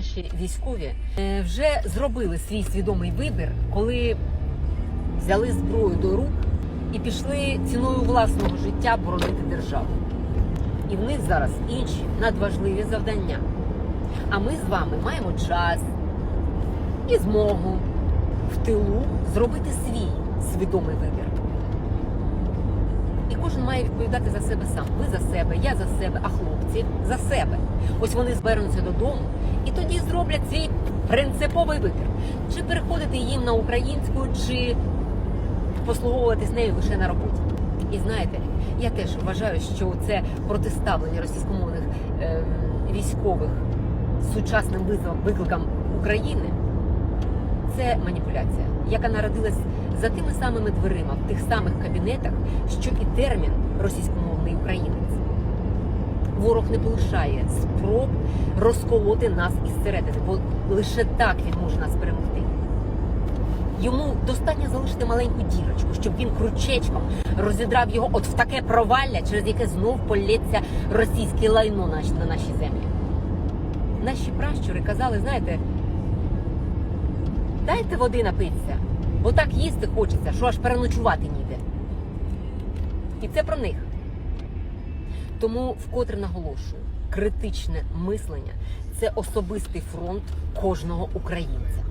наші військові е, вже зробили свій свідомий вибір, коли взяли зброю до рук і пішли ціною власного життя боронити державу. І в них зараз інші надважливі завдання. А ми з вами маємо час і змогу в тилу зробити свій свідомий вибір. Має відповідати за себе сам. Ви за себе, я за себе, а хлопці за себе. Ось вони зберуться додому і тоді зроблять свій принциповий вибір. Чи переходити їм на українську, чи послуговуватись нею лише на роботі. І знаєте, я теж вважаю, що це протиставлення російськомовних е, військових сучасним викликам України це маніпуляція, яка народилась за тими самими дверима в тих самих кабінетах, що і термін російськомовний українець. Ворог не полишає спроб розколоти нас із середини, бо лише так він може нас перемогти. Йому достатньо залишити маленьку дірочку, щоб він кручечком розідрав його от в таке провалля, через яке знов полється російське лайно на нашій землі. Наші пращури казали, знаєте, дайте води напитися, бо так їсти хочеться, що аж переночувати ніде. І це про них. Тому вкотре наголошую, критичне мислення це особистий фронт кожного українця.